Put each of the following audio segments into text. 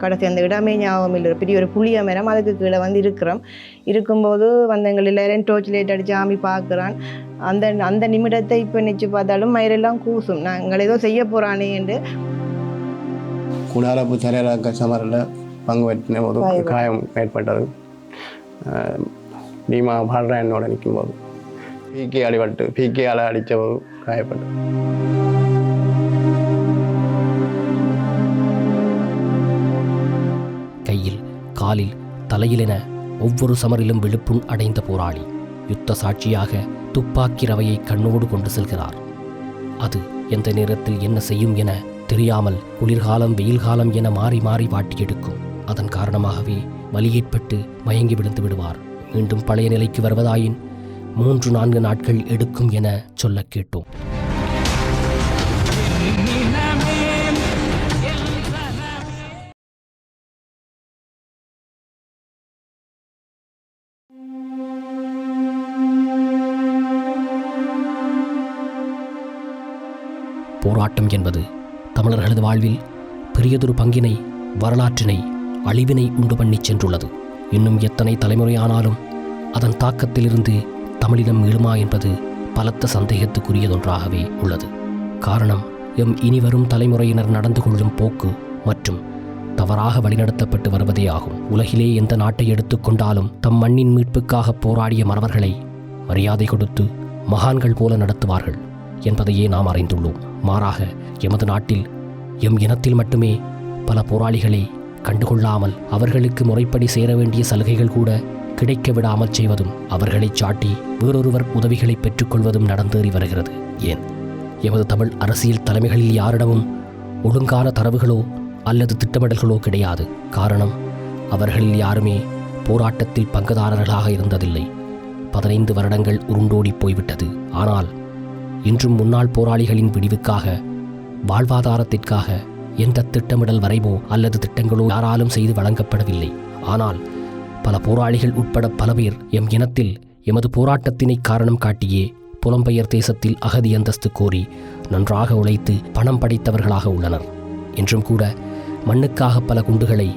கடைசி அந்த இடமே ஞாபகம் இல்லை பெரிய ஒரு புளிய மரம் அதுக்கு கீழே வந்து இருக்கிறோம். இருக்கும்போது வந்து எங்கள் எல்லாரும் டோர்ச் லைட் அடித்து ஆமி பார்க்குறான். அந்த அந்த நிமிடத்தை இப்போ நினச்சி பார்த்தாலும் மயிரெல்லாம் கூசும். நாங்கள் ஏதோ செய்ய போகிறானே என்று. குடாரப்பு தரையிலாக்க சமரில் பங்கு பெற்றின போது காயம். ஏற்பட்டது. பீமா பாடுறா என்னோட நிற்கும்போது பிகே அடிபட்டு பிகேயால் அடித்த போது காயப்பட்டது. காலில் தலையிலென ஒவ்வொரு சமரிலும் விழுப்புண் அடைந்த போராளி யுத்த சாட்சியாக துப்பாக்கி ரவையை கண்ணோடு கொண்டு செல்கிறார். அது எந்த நேரத்தில் என்ன செய்யும் என தெரியாமல் குளிர்காலம் வெயில் காலம் என மாறி மாறி வாட்டி எடுக்கும். அதன் காரணமாகவே வலியைப்பட்டு மயங்கி விழுந்து விடுவார். மீண்டும் பழைய நிலைக்கு வருவதாயின் மூன்று நான்கு நாட்கள் எடுக்கும் என சொல்லக் கேட்டோம். போராட்டம் என்பது தமிழர்களது வாழ்வில் பெரியதொரு பங்கினை வரலாற்றினை அழிவினை உண்டு பண்ணிச் சென்றுள்ளது. இன்னும் எத்தனை தலைமுறையானாலும் அதன் தாக்கத்திலிருந்து தமிழினம் மீளுமா என்பது பலத்த சந்தேகத்துக்குரியதொன்றாகவே உள்ளது. காரணம் எம் இனிவரும் தலைமுறையினர் நடந்து கொள்ளும் போக்கு மற்றும் தவறாக வழிநடத்தப்பட்டு வருவதே ஆகும். உலகிலே எந்த நாட்டை எடுத்துக்கொண்டாலும் தம் மண்ணின் மீட்புக்காக போராடிய மறவர்களை மரியாதை கொடுத்து மகான்கள் போல நடத்துவார்கள். என்பதையே நாம் அறிந்துள்ளோம். மாறாக எமது நாட்டில் எம் இனத்தில் மட்டுமே பல போராளிகளை கண்டுகொள்ளாமல் அவர்களுக்கு முறைப்படி சேர வேண்டிய சலுகைகள் கூட கிடைக்க விடாமல் செய்வதும் அவர்களை சாட்டி வேறொருவர் உதவிகளை பெற்றுக்கொள்வதும் நடந்தேறி வருகிறது. ஏன்? எமது தமிழ் அரசியல் தலைமைகளில் யாரிடமும் ஒழுங்கான தரவுகளோ அல்லது திட்டமிடல்களோ கிடையாது. காரணம் அவர்களில் யாருமே போராட்டத்தில் பங்குதாரர்களாக இருந்ததில்லை. பதினைந்து வருடங்கள் உருண்டோடி போய்விட்டது. ஆனால் இன்றும் முன்னாள் போராளிகளின் விடிவுக்காக வாழ்வாதாரத்திற்காக எந்த திட்டமிடல் வரைவோ அல்லது திட்டங்களோ யாராலும் செய்து வழங்கப்படவில்லை. ஆனால் பல போராளிகள் உட்பட பல பேர் எம் இனத்தில் எமது போராட்டத்தினை காரணம் காட்டியே புலம்பெயர் தேசத்தில் அகதி அந்தஸ்து கோரி நன்றாக உழைத்து பணம் படைத்தவர்களாக உள்ளனர். என்றும் கூட மண்ணுக்காக பல குண்டுகளை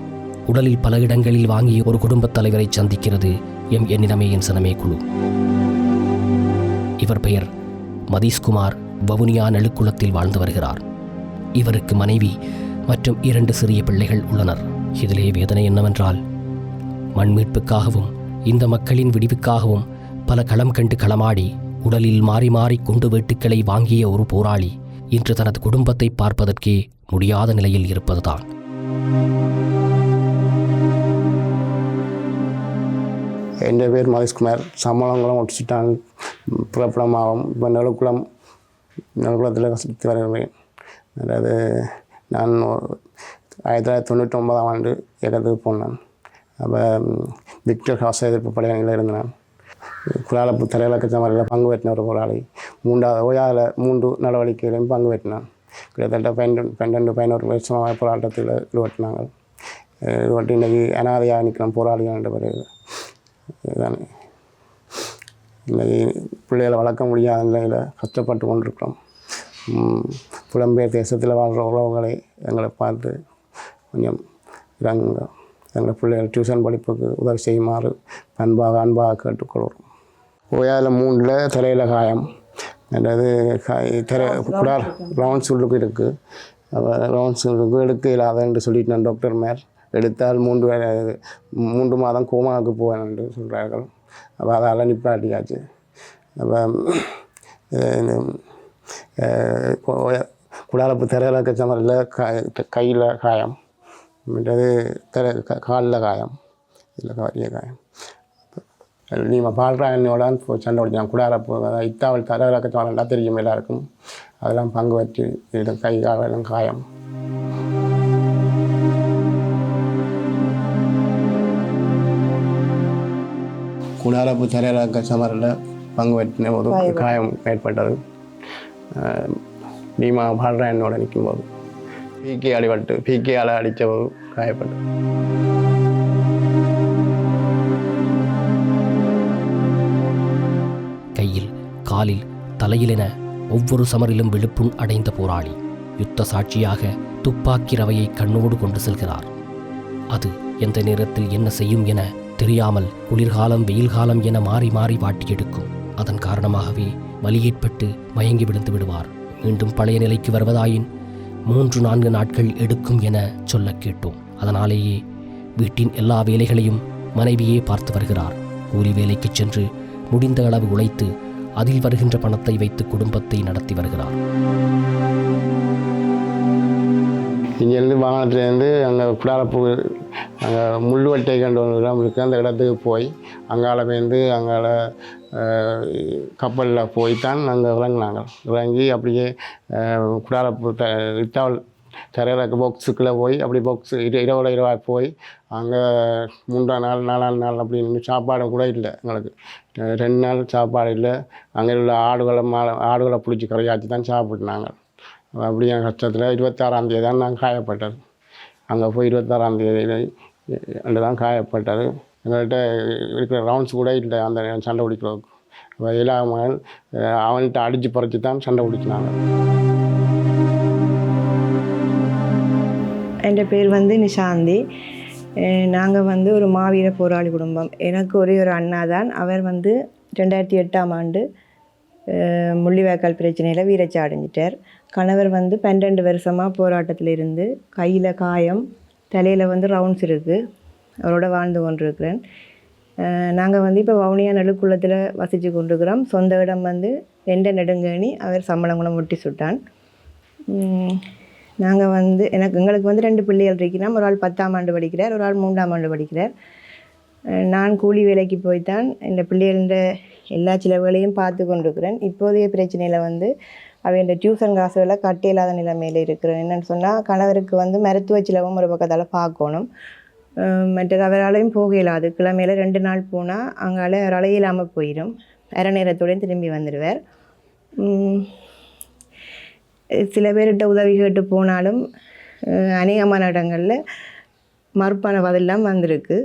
உடலில் பல இடங்களில் வாங்கிய ஒரு குடும்பத் தலைவரை சந்திக்கிறது எம் என்னிடமே என் சனமே குழு. இவர் பெயர் மதீஷ்குமார் வவுனியா நெழுக்குளத்தில் வாழ்ந்து வருகிறார். இவருக்கு மனைவி மற்றும் இரண்டு சிறிய பிள்ளைகள் உள்ளனர். இதிலே வேதனை என்னவென்றால் மண் மீட்புக்காகவும் இந்த மக்களின் விடிவுக்காகவும் பல களம் கண்டு களமாடி உடலில் மாறி மாறி குண்டு வெட்டுக்களை வாங்கிய ஒரு போராளி இன்று தனது குடும்பத்தை பார்ப்பதற்கே முடியாத நிலையில் இருப்பதுதான். എൻ്റെ പേര് മഹേഷ് കുമാർ സമ്മളംകുളം ഒട്ടിച്ചിട്ടാണ് പുറപ്പെടമാവും ഇപ്പം നെളുക്കുളം നെളുക്കുളത്തിൽ சுற்றி வருகிறேன் அதாவது நான் ஆயிரத்தி தொள்ளாயிரத்தி தொண்ணூற்றொம்பதாம் ஆண்டு இயக்கத்துக்கு போனேன் அப்போ விக்டர் ஹாஸ் எதிர்ப்பு படையணியில் இருந்தேன் குலாலப்பு தலையிலக்க சமரில் பங்கு பெற்றின ஒரு போராளி மூன்றாவது ஓயாவில் மூன்று நடவடிக்கைகளையும் பங்கு பெற்றினான் கிட்டத்தட்ட பன்னெண்டு பன்னெண்டு பதினோரு வருஷமாக போராட்டத்தில் ஈடுபட்டினாங்க ஈடுபட்டு இன்றைக்கி அனாதையாக நிற்கிறோம் போராளிகள் என்ற பிறகு இதுதானே. இல்லை பிள்ளைகளை வளர்க்க முடியாத நிலையில் கஷ்டப்பட்டு கொண்டிருக்கிறோம். புலம்பெயர் தேசத்தில் வாழ்கிற உறவுகளை எங்களை பார்த்து கொஞ்சம் இறங்குங்க. எங்களை பிள்ளைகள் டியூஷன் படிப்புக்கு உதவி செய்யுமாறு அன்பாக அன்பாக கேட்டுக்கொள்கிறோம். ஓயாவில் மூணில் தலையில் காயம். அதாவது காய் திரை குடார் ரவுண்ட் சுல்லுக்கு இருக்குது ரவுண்ட் சுல்லுக்கு எடுக்க இல்லாத என்று சொல்லிட்டு நான் டாக்டர் மேர் எடுத்தால் மூன்று வே- மூன்று மாதம் கோமாவுக்கு போவேன் என்று சொல்கிறார்கள் அப்போ அதால் நிப்பாட்டியாச்சு. அப்போ குடாலப்பு திரையிலக்க சமரில் கையில் காயம். மற்றது திரை காலில் காயம். இதில் காரிய காயம். நீ பால்ராயனோட போய் சண்டை குடிச்சான் குடாரப்பு அதாவது இத்தாவல் தரவிலக்க சமரண்டா தெரியும் எல்லாருக்கும். அதெல்லாம் பங்கு வச்சு இதில் கை காலெல்லாம் காயம். குடாரப்பு தரையிலக்க சமரில் பங்கு வச்சின போது காயம் ஏற்பட்டது. பீமா பால்ராயனோட நிற்கும்போது பிகே அடிபட்டு பிகேயால் அடித்த போது காயப்பட்டது. கையில் காலில் தலையிலென ஒவ்வொரு சமரிலும் விழுப்புண் அடைந்த போராளி யுத்த சாட்சியாக துப்பாக்கி ரவையை கண்ணோடு கொண்டு செல்கிறார். அது எந்த நேரத்தில் என்ன செய்யும் என தெரியாமல் குளிர்காலம் வெயில் காலம் என மாறி மாறி வாட்டி எடுக்கும். அதன் காரணமாகவே வலி ஏற்பட்டு மயங்கி விழுந்து விடுவார். மீண்டும் பழைய நிலைக்கு வருவதாயின் மூன்று நான்கு நாட்கள் எடுக்கும் என சொல்ல கேட்டோம். அதனாலேயே வீட்டின் எல்லா வேலைகளையும் மனைவியே பார்த்து வருகிறார். கூலி வேலைக்கு சென்று முடிந்த அளவு உழைத்து அதில் வருகின்ற பணத்தை வைத்து குடும்பத்தை நடத்தி வருகிறார். இங்கேருந்து வாகனத்துலேருந்து அங்கே குடாலப்பூ அங்கே முள்ளுவட்டை கண்டு ஒரு இடம் இருக்குது அந்த இடத்துக்கு போய் அங்கால வந்து அங்கால கப்பலில் போய் தான் அங்கே இறங்கினாங்க. இறங்கி அப்படியே குடால குடாலப்பூ தரையில் பாக்ஸுக்குள்ளே போய் அப்படி பாக்ஸ் இரு இரவோட இரவாக போய் அங்கே மூன்றாம் நாள் நாலாம் நாள் அப்படின்னு சாப்பாடு கூட இல்லை எங்களுக்கு. ரெண்டு நாள் சாப்பாடு இல்லை. அங்கே உள்ள ஆடுகளை மாலை ஆடுகளை பிடிச்சி கரையாச்சி தான் சாப்பிட்னாங்க. அப்படியே கஷ்டத்தில் இருபத்தாறாம் தேதி தான் நான் காயப்பட்டது. அங்கே போய் இருபத்தாறாம் தேதி ரெண்டு தான் காயப்பட்டார். எங்கள்கிட்ட இருக்கிற ரவுண்ட்ஸ் கூட இல்லை அந்த சண்டை பிடிக்கிறதுக்கு இல்லாமல் அவன்கிட்ட அடித்து பறித்து தான் சண்டை பிடிச்சினாங்க. என் பேர் வந்து நிஷாந்தி. நாங்கள் வந்து ஒரு மாவீர போராளி குடும்பம். எனக்கு ஒரே ஒரு அண்ணா தான் அவர் வந்து ரெண்டாயிரத்தி எட்டாம் ஆண்டு முள்ளிவாய்க்கால் பிரச்சனையில் வீரச்சி அடைஞ்சிட்டார் கணவர் வந்து பன்னெண்டு வருஷமாக போராட்டத்தில் இருந்து கையில் காயம் தலையில் வந்து ரவுண்ட்ஸ் இருக்குது அவரோட வாழ்ந்து கொண்டிருக்கிறேன். நாங்கள் வந்து இப்போ வவுனியா நடுக்குளத்தில் வசித்து கொண்டிருக்கிறோம். சொந்த இடம் வந்து எந்த நெடுங்கணி. அவர் சம்பளங்குளம் ஒட்டி சுட்டான். நாங்கள் வந்து எனக்கு எங்களுக்கு வந்து ரெண்டு பிள்ளைகள் இருக்கிறோம். ஒரு ஆள் பத்தாம் ஆண்டு படிக்கிறார் ஒரு ஆள் மூன்றாம் ஆண்டு படிக்கிறார். நான் கூலி வேலைக்கு போய்த்தான். இந்த பிள்ளைகளின் எல்லா சிலவுகளையும் பார்த்து கொண்டிருக்கிறேன். இப்போதைய பிரச்சனையில் வந்து அவையோட டியூஷன் காசுகளை கட்ட இல்லாத நிலைமையில் இருக்கிறேன் என்னென்னு சொன்னால் கணவருக்கு வந்து மருத்துவ செலவும் ஒரு பக்கத்தால் பார்க்கணும். மற்றது அவராலையும் போக இல்லாது கிழமையில ரெண்டு நாள் போனால் அங்கால அவரால் இல்லாமல் போயிடும். அரை நேரத்துடன் திரும்பி வந்துடுவார். சில பேர்கிட்ட உதவி கேட்டு போனாலும் அநேகமான இடங்களில் மறுப்பான பதிலாம் வந்திருக்கு.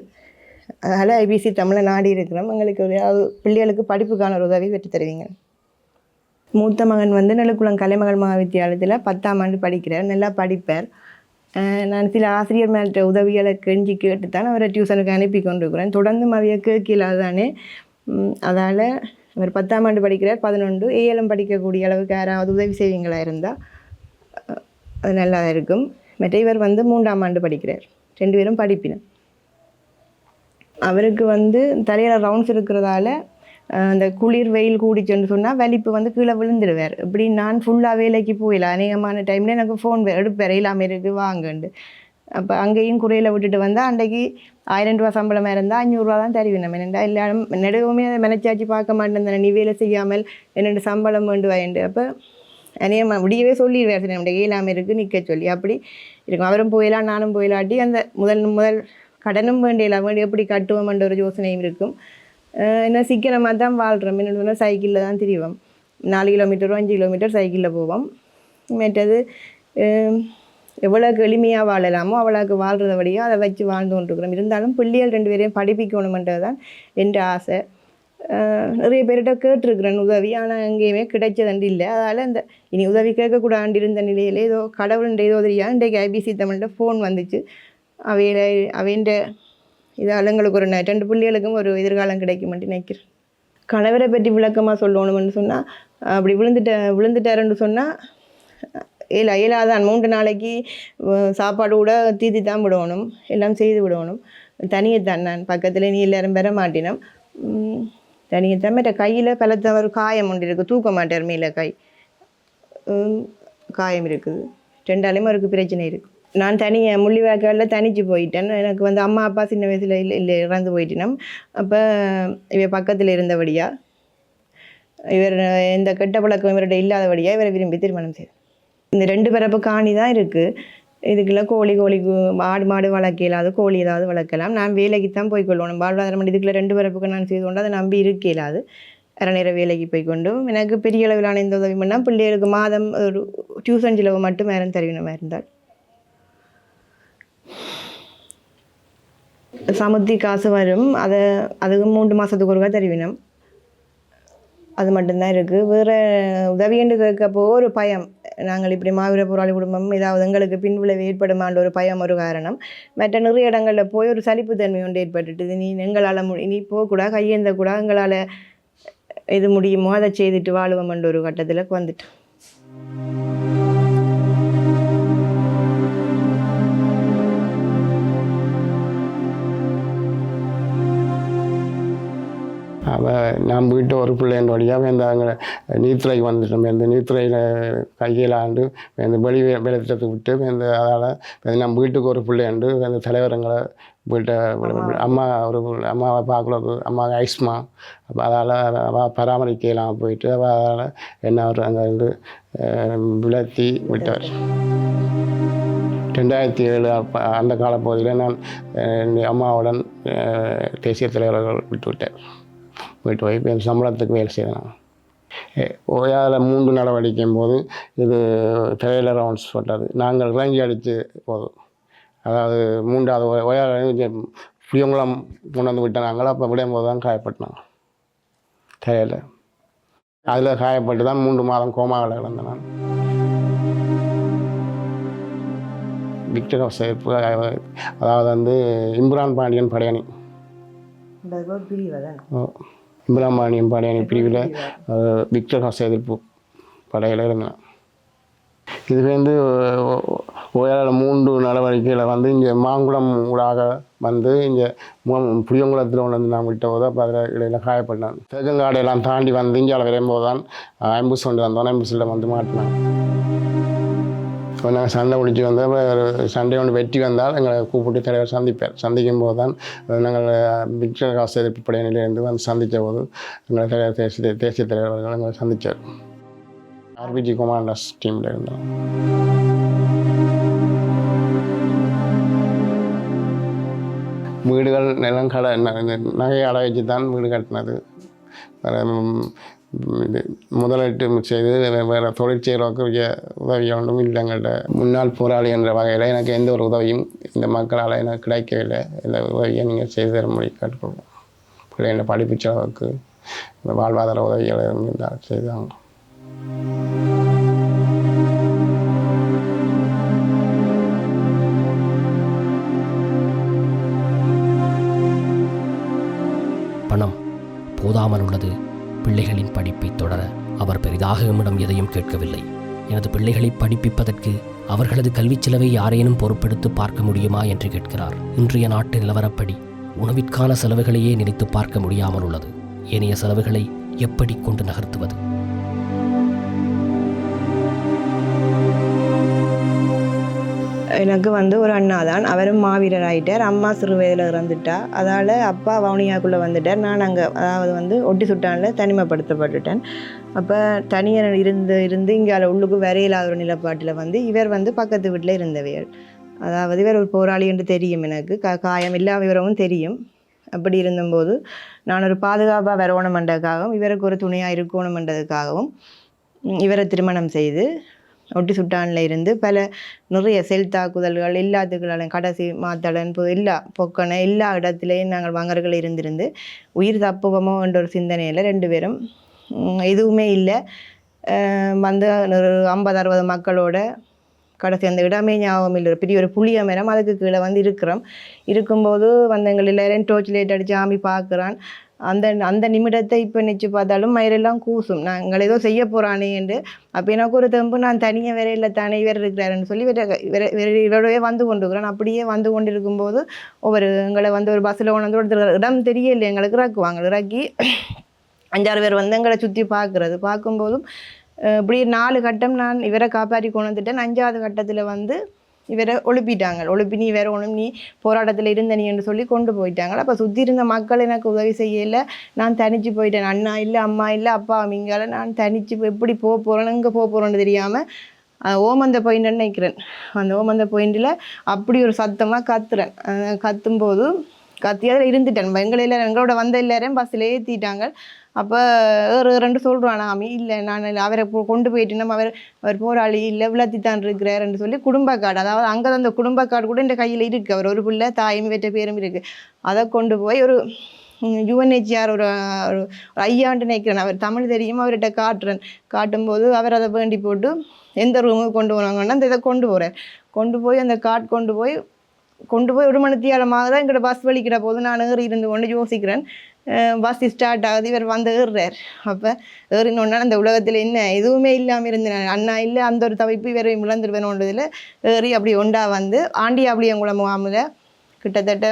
அதனால் ஐபிசி தமிழை நாடி இருக்கிறோம். எங்களுக்கு ஒரு பிள்ளைகளுக்கு படிப்புக்கான ஒரு உதவி பெற்று தருவீங்க. மூத்த மகன் வந்து நெல்லுக்குளம் கலைமகள் மகாவித்தியாலயத்தில் பத்தாம் ஆண்டு படிக்கிறார். நல்லா படிப்பார். நான் சில ஆசிரியர் மேல்கிட்ட உதவிகளை கெஞ்சி கேட்டு தான் அவரை டியூஷனுக்கு அனுப்பி கொண்டிருக்கிறேன். தொடர்ந்து அவைய கேட்கலாதானே அதால் அவர் பத்தாம் ஆண்டு படிக்கிறார். பதினொன்று ஏஎல்எம் படிக்கக்கூடிய அளவுக்கு யாராவது உதவி செய்வீங்களா இருந்தால் அது நல்லா இருக்கும். மற்ற இவர் வந்து மூன்றாம் ஆண்டு படிக்கிறார். ரெண்டு பேரும் படிப்பினர். அவருக்கு வந்து தலையில் ரவுண்ட்ஸ் இருக்கிறதால அந்த குளிர் வெயில் கூடிச்சுன்னு சொன்னால் வலிப்பு வந்து கீழே விழுந்துடுவார். இப்படி நான் ஃபுல்லாக வேலைக்கு போயில அநேகமான டைமில் எனக்கு ஃபோன் எடுப்பார் இல்லாமல் இருக்குது வாங்கண்டு. அப்போ அங்கேயும் குறையில் விட்டுட்டு வந்தால் அன்றைக்கு ஆயிரம் ரூபா சம்பளமாக இருந்தால் அஞ்சூறுரூவா தான் தருவேன் நம்ம. என்னடா எல்லாரும் நெடுவுமே அதை மெனச்சாச்சு பார்க்க மாட்டேன் நீ வேலை செய்யாமல் என்னென்று சம்பளம் வேண்டு வாண்டு அப்போ அநேகமாக முடியவே சொல்லிடுவார். சரி நம்முடைய இயலாமல் இருக்குது நிற்க சொல்லி. அப்படி இருக்கும். அவரும் போயிடலாம் நானும் போயிலாட்டி அந்த முதல் முதல் கடனும் வேண்டியலாம் வேண்டி எப்படி கட்டுவோம்ன்ற ஒரு யோசனையும் இருக்கும். என்ன சீக்கிரமாக தான் வாழ்கிறோம் என்ன சைக்கிளில் தான் திரிவோம். நாலு கிலோமீட்டரோ அஞ்சு கிலோமீட்டர் சைக்கிளில் போவோம். மற்றது எவ்வளோக்கு எளிமையாக வாழலாமோ அவ்வளோக்கு வாழ்கிறத வழியோ அதை வச்சு வாழ்ந்து கொண்டிருக்கிறோம். இருந்தாலும் பிள்ளைகள் ரெண்டு பேரையும் படிப்பிக்கணுமென்றது தான் என்ற ஆசை. நிறைய பேர்கிட்ட கேட்டிருக்கிறேன் உதவி. ஆனால் எங்கேயுமே கிடைச்சதண்டு இல்லை. அதால் இந்த இனி உதவி கேட்கக்கூடாண்டு இருந்த நிலையில் ஏதோ கடவுளுன்ற ஏதோ தெரியாது இன்றைக்கு ஐபிசி தமிழ்கிட்ட ஃபோன் வந்துச்சு. அவையில அவைன்ற இதால் எங்களுக்கு ஒரு ரெண்டு பிள்ளைகளுக்கும் ஒரு எதிர்காலம் கிடைக்குமென்று நினைக்கிறேன். கணவரை பற்றி விளக்கமாக சொல்லணும்னு சொன்னால் அப்படி விழுந்துட்ட விழுந்துட்டாருன்னு சொன்னால் ஏல இயலாதான் மூன்று நாளைக்கு சாப்பாடு கூட தீத்தி தான் விடணும் எல்லாம் செய்து விடணும். தனியை நான் பக்கத்தில் நீ எல்லாரும் பெற மாட்டினோம். தனியை தான் மற்ற கையில் பலத்த ஒரு காயம் ஒன்று இருக்குது தூக்க மாட்டார் மேலே கை. காயம் இருக்குது. ரெண்டாலையும் அவருக்கு பிரச்சனை இருக்குது நான் தனியாக முள்ளிவாய்க்காலில் தனிச்சு போயிட்டேன். எனக்கு வந்து அம்மா அப்பா சின்ன வயசில் இல்லை இல்லை இறந்து போயிட்டினோம் அப்போ இவ பக்கத்தில் இருந்தபடியா இவர் எந்த கெட்ட பழக்கம் இவர்கிட்ட இல்லாதபடியா இவரை விரும்பி திருமணம் செய்தார் இந்த ரெண்டு பிறப்பு காணி தான் இருக்குது இதுக்குள்ள கோழி கோழி ஆடு மாடு வளர்க்க இல்லாது கோழி ஏதாவது வளர்க்கலாம். நான் வேலைக்கு தான் போய் கொள்ளணும். வாழ்வாதாரம் இதுக்குள்ள ரெண்டு பிறப்புக்கு நான் செய்து கொண்டு அதை நம்பி இருக்க இல்லாது அரை வேலைக்கு போய் கொண்டும் எனக்கு பெரிய அளவிலான இந்த உதவி பண்ணால் பிள்ளைகளுக்கு மாதம் ஒரு டியூசன் செலவு மட்டும் வேறு தருவினமாக இருந்தால். சமுத்தி காசு வரும். அதை அதுக்கு மூன்று மாதத்துக்கு ஒருக்கா தெரிவினம். அது மட்டும்தான் இருக்குது வேறு உதவின்னு கேட்கப்போ ஒரு பயம். நாங்கள் இப்படி மாவீர போராளி குடும்பம் ஏதாவது எங்களுக்கு பின்விளைவு ஏற்படுமான்ற ஒரு பயம் ஒரு காரணம். மற்ற நிறைய இடங்களில் போய் ஒரு சலிப்புத்தன்மை ஒன்று ஏற்பட்டுட்டு நீ எங்களால் மு இனி போகக்கூடாது கையேந்த கூட எங்களால் இது முடியுமோ அதை செய்துட்டு வாழுவோம்ன்ற ஒரு கட்டத்தில் வந்துட்டோம். அவள் நான் வீட்டு ஒரு பிள்ளைன்ற வழியாக இந்த நீத்துறைக்கு வந்துட்டோம். இந்த நீத்துறையில் கையில் ஆண்டு இந்த வெளி வெளித்திட்டத்தை விட்டு இந்த அதால் நம்ம வீட்டுக்கு ஒரு பிள்ளைண்டு இந்த தலைவருங்களை வீட்டை அம்மா. ஒரு அம்மாவை பார்க்கல. அம்மா ஐஸ்மா. அப்போ அதால் அவள் பராமரிக்கலாம் போயிட்டு அவள் அதால் என்ன ஒரு அங்கே வந்து விளத்தி விட்டார் ரெண்டாயிரத்தி ஏழு அப்போ அந்த காலப்பகுதியில் நான் என் அம்மாவுடன் தேசிய தலைவர்கள் விட்டு விட்டேன். போயிட்டு போய் என் சம்பளத்துக்கு வேலை செய்தேன் ஓயாவில் மூன்று நடவடிக்கையும் போது இது திரையில ரவுண்ட்ஸ் போட்டது. நாங்கள் இறங்கி அடித்து போதும் அதாவது மூன்றாவது ஓ- ஓயாவில் புளியங்குளம் கொண்டு வந்து நாங்கள் அப்போ விளையும் போது தான் காயப்பட்டோம். திரையில் அதில் காயப்பட்டு தான் மூன்று மாதம் கோமாவில் கிடந்தேன் நான். விக்டர் ஹவுஸ் அதாவது வந்து இம்ரான் பாண்டியன் படையணி. ஓ, பாண்டியன் படையணி பிரிவில். விக்டர் ஹவுஸ் எதிர்ப்பு படையில் இருந்தேன் இது வந்து ஓயால மூன்று நடவடிக்கையில் வந்து இங்கே மாங்குளம் ஊடாக வந்து இங்கே புளியங்குளத்தில் கொண்டு வந்து நான் விட்ட போது அப்போ அதில் இடையில காயப்பட்டேன். தேக்கங்காடையெல்லாம் தாண்டி வந்து இங்கே வரும்போது தான் ஆம்புஸ் கொண்டு வந்தோம் ஆம்புஸில் வந்து மாட்டினேன். இப்போ நாங்கள் சண்டை முடிச்சு வந்தால் ஒரு சண்டை ஒன்று வெற்றி வந்தால் எங்களை கூப்பிட்டு தலைவர் சந்திப்பார். சந்திக்கும் போது தான் நாங்கள் விக்டர் காசு எதிர்ப்பு படையணிலேருந்து வந்து சந்தித்த போது எங்களை தலைவர் தேசிய தேசிய தலைவர்கள் எங்களை சந்தித்தார் ஆர்பிஜி கொமாண்டர்ஸ் டீமில் இருந்தோம். வீடுகள் நிலம் கடை ந- நகை அடை வச்சு தான் வீடு கட்டினது. இது முதலீட்டு செய்து வேறு தொழில் செய்கிறவருக்கு உதவி ஒன்றும் இல்லை எங்கள்கிட்ட முன்னாள் போராளி என்ற வகையில் எனக்கு எந்த ஒரு உதவியும் இந்த மக்களால் எனக்கு கிடைக்கவில்லை. இந்த உதவியை நீங்கள் செய்து தர முடியும் கேட்டுக்கொள்வோம். பிள்ளைங்கள படிப்பு செலவுக்கு இந்த வாழ்வாதார உதவிகளை இருந்தால் செய்தாங்க பணம் போதாமல் உள்ளது. பிள்ளைகளின் படிப்பை தொடர அவர் பெரிதாக எம்மிடம் எதையும் கேட்கவில்லை. எனது பிள்ளைகளை படிப்பிப்பதற்கு அவர்களது கல்விச் செலவை யாரேனும் பொறுப்பெடுத்து பார்க்க முடியுமா என்று கேட்கிறார். இன்றைய நாட்டு நிலவரப்படி உணவிற்கான செலவுகளையே நினைத்து பார்க்க முடியாமல் உள்ளது ஏனைய செலவுகளை எப்படி கொண்டு நகர்த்துவது? எனக்கு வந்து ஒரு அண்ணா தான் அவரும் மாவீரர் ஆகிட்டார் அம்மா சிறு வயதில் இறந்துட்டா. அதால் அப்பா வவுனியாக்குள்ளே வந்துட்டார். நான் அங்கே அதாவது வந்து ஒட்டி சுட்டானில் தனிமைப்படுத்தப்பட்டுட்டேன். அப்போ தனியாக இருந்து இருந்து இங்கே உள்ளுக்கு வரையில்லாத ஒரு நிலப்பாட்டில் வந்து இவர் வந்து பக்கத்து வீட்டில் இருந்தவையர் அதாவது இவர் ஒரு போராளி என்று தெரியும் எனக்கு. கா காயம் எல்லா விவரமும் தெரியும். அப்படி இருந்தபோது நான் ஒரு பாதுகாப்பாக வரணுமென்றதுக்காகவும் இவருக்கு ஒரு துணையாக இருக்கணுமென்றதுக்காகவும் ம், இவரை திருமணம் செய்து ஒட்டி சுட்டானில் இருந்து பல நிறைய செல் தாக்குதல்கள் எல்லாத்துக்களாலும் கடைசி மாத்தடன் எல்லா பொக்கனை எல்லா இடத்துலையும் நாங்கள் வங்கர்கள் இருந்திருந்து உயிர் தப்புவமோ என்ற ஒரு சிந்தனையில் ரெண்டு பேரும் எதுவுமே இல்லை. வந்து ஒரு ஐம்பது அறுபது மக்களோட கடைசி அந்த இடமே ஞாபகம் இல்லை. பெரிய ஒரு புளிய மரம் அதுக்கு கீழே வந்து இருக்கிறோம். இருக்கும்போது வந்து எங்கள் எல்லாரும் டோர்ச் லைட் அடித்து ஆமி பார்க்குறான். அந்த அந்த நிமிடத்தை இப்போ நினச்சி பார்த்தாலும் மயிரெல்லாம் கூசும். நாங்கள் ஏதோ செய்ய போகிறானே என்று. அப்போ எனக்கு ஒரு தெம்பு நான் தனியாக வேற இல்லை தானே இவர் இருக்கிறாருன்னு சொல்லி வேற வேற இவரோடவே வந்து கொண்டிருக்கிறேன் அப்படியே வந்து கொண்டிருக்கும்போது ஒவ்வொரு எங்களை வந்து ஒரு பஸ்ஸில் கொண்டு வந்து ஒருத்தர் இடம் தெரியல எங்களுக்கு இறக்குவாங்க. இறக்கி அஞ்சாறு பேர் வந்து எங்களை சுற்றி பார்க்குறது. பார்க்கும்போதும் இப்படி நாலு கட்டம் நான் இவரை காப்பாற்றி கொண்டு வந்துட்டேன். அஞ்சாவது கட்டத்தில் வந்து இவரை ஒழுப்பிட்டாங்க. ஒழுப்பி நீ வேற ஒன்றும் நீ போராட்டத்தில் இருந்த நீ என்று சொல்லி கொண்டு போயிட்டாங்க. அப்போ சுற்றி இருந்த மக்கள் எனக்கு உதவி செய்யலை. நான் தனிச்சு போயிட்டேன். அண்ணா இல்லை அம்மா இல்லை அப்பா அம்மிங்கால நான் தனிச்சு எப்படி போக போகிறேன்னு எங்கே போக போகிறேன்னு தெரியாமல் ஓமந்த பாயிண்ட்னு நினைக்கிறேன். அந்த ஓமந்த பாயிண்டில் அப்படி ஒரு சத்தமாக கத்துறேன். கத்தும்போதும் கத்தும்போது கத்தி அதில் இருந்துட்டேன் எங்களை எல்லாரும் எங்களோட வந்த எல்லாரையும் பஸ்ஸில் ஏற்றிட்டாங்க அப்போ ஒரு ரெண்டு சொல்கிறான் ஆமி இல்லை நான் இல்லை. அவரை கொண்டு போயிட்டு நம்ம அவர் அவர் போராளி இல்லை விளத்தி தான் இருக்கிறாருன்னு சொல்லி குடும்ப கார்டு அதாவது அங்கே அந்த குடும்ப கார்டு கூட இந்த கையில் இருக்குது அவர் ஒரு பிள்ளை தாயும் வெற்ற பேரும் இருக்குது அதை கொண்டு போய் ஒரு யுஎன்ஹெச்ஆர் ஒரு ஒரு ஐயாண்டு நினைக்கிறேன். அவர் தமிழ் தெரியும் அவர்கிட்ட காட்டுறேன். காட்டும்போது அவர் அதை வேண்டி போட்டு எந்த ரூமுக்கு கொண்டு போனாங்கன்னா அந்த இதை கொண்டு போகிறார் கொண்டு போய் அந்த கார்டு கொண்டு போய் கொண்டு போய் ஒரு மணித்தியாலமாக தான் எங்களோட பஸ் வலிக்கிற போது நான் ஏறி இருந்து கொண்டு யோசிக்கிறேன். பஸ் ஸ்டார்ட் ஆகுது. இவர் வந்து ஏறுறார். அப்போ ஏறினோன்னா அந்த உலகத்தில் என்ன? எதுவுமே இல்லாமல் இருந்தேன். அண்ணா இல்லை அந்த ஒரு தவிப்பு இவரை இழந்துருவேனோன்றதில் ஏறி அப்படி ஒண்டா வந்து ஆண்டியாபுளியங்குளம் முகாமில் கிட்டத்தட்ட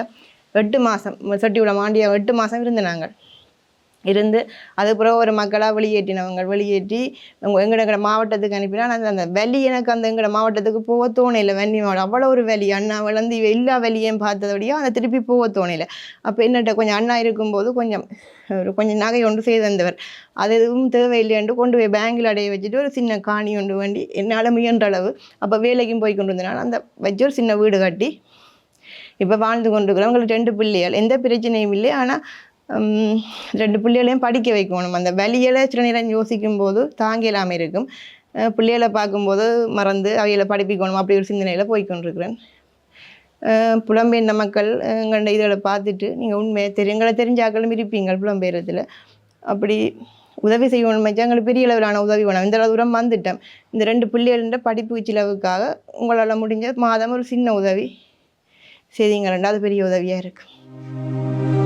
எட்டு மாதம் சொட்டிக்குளம் ஆண்டியா எட்டு மாதம் இருந்தேன் நாங்கள். இருந்து அதுக்கப்புறம் ஒரு மக்களாக வெளியேற்றினவங்க வெளியேற்றி எங்கட எங்கட மாவட்டத்துக்கு அனுப்பினா அந்த அந்த வலி எனக்கு அந்த எங்கட மாவட்டத்துக்கு போக தோணையில் வெண்ணி மாவட்டம் அவ்வளோ ஒரு வலி. அண்ணா வளர்ந்து எல்லா வலியும் பார்த்ததோடையும் அந்த திருப்பி போக தோணையில் அப்போ என்னட்ட கொஞ்சம் அண்ணா இருக்கும்போது கொஞ்சம் ஒரு கொஞ்சம் நகை ஒன்று செய்து வந்தவர் அது எதுவும் தேவையில்லையென்று கொண்டு போய் பேங்கில் அடைய வச்சுட்டு ஒரு சின்ன காணி ஒன்று வேண்டி என்னால் முயன்ற அளவு அப்போ வேலைக்கும் போய் கொண்டு வந்தனால அந்த வச்சு ஒரு சின்ன வீடு கட்டி இப்போ வாழ்ந்து கொண்டு இருக்கிறோம் உங்களுக்கு ரெண்டு பிள்ளைகள். எந்த பிரச்சனையும் இல்லை. ஆனால் ரெண்டு பிள்ளைகளையும் படிக்க வைக்கணும் அந்த வழியில் சில நேரம் யோசிக்கும் போது தாங்க இல்லாமல் இருக்கும் பிள்ளைகளை பார்க்கும்போது மறந்து அவைகளை படிப்பிக்கணும் அப்படி ஒரு சிந்தனையில் போய்கொண்டிருக்கிறேன் புலம்பெயர்ந்த மக்கள் எங்களோட இதில் பார்த்துட்டு நீங்கள் உண்மையை தெரியும் எங்களை தெரிஞ்சாக்களும் இருப்பீங்க புலம்பெயரத்தில் அப்படி உதவி செய்யணும் எங்களுக்கு பெரிய அளவிலான உதவி வேணும் இந்த தூரம் வந்துட்டோம் இந்த ரெண்டு பிள்ளைகள படிப்பு செலவுக்காக உங்களால் முடிஞ்ச மாதம் ஒரு சின்ன உதவி செய்திங்க ரெண்டாவது பெரிய உதவியாக இருக்குது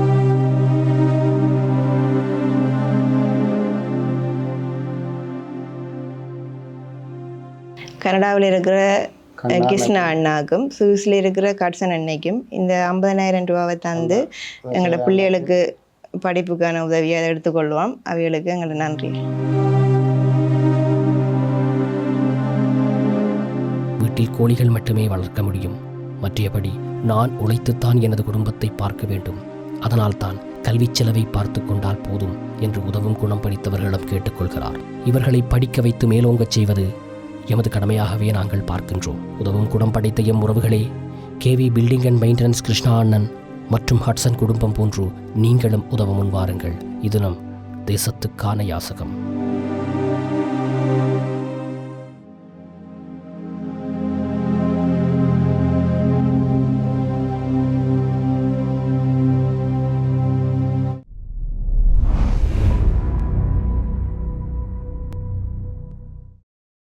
கனடாவில் இருக்கிற கிருஷ்ணா அண்ணாக்கும் சுவிஸில் இருக்கிற கட்சன் அன்னைக்கும் இந்த ஐம்பதனாயிரம் ரூபாவை தந்து எங்களோட பிள்ளைகளுக்கு படிப்புக்கான உதவியை அதை எடுத்துக்கொள்வோம். அவைகளுக்கு எங்களோட நன்றி. வீட்டில் கோழிகள் மட்டுமே வளர்க்க முடியும். மற்றபடி நான் உழைத்துத்தான் எனது குடும்பத்தை பார்க்க வேண்டும். அதனால்தான் கல்விச் செலவை பார்த்து கொண்டால் போதும் என்று உதவும் குணம் படித்தவர்களிடம் கேட்டுக்கொள்கிறார். இவர்களை படிக்க வைத்து மேலோங்கச் செய்வது எமது கடமையாகவே நாங்கள் பார்க்கின்றோம். உதவும் குடம் படைத்த எம் உறவுகளே KV building and maintenance Krishna அண்ணன் மற்றும் ஹட்சன் குடும்பம் போன்று நீங்களும் உதவ முன்வாருங்கள். இது நம் தேசத்துக்கான யாசகம்.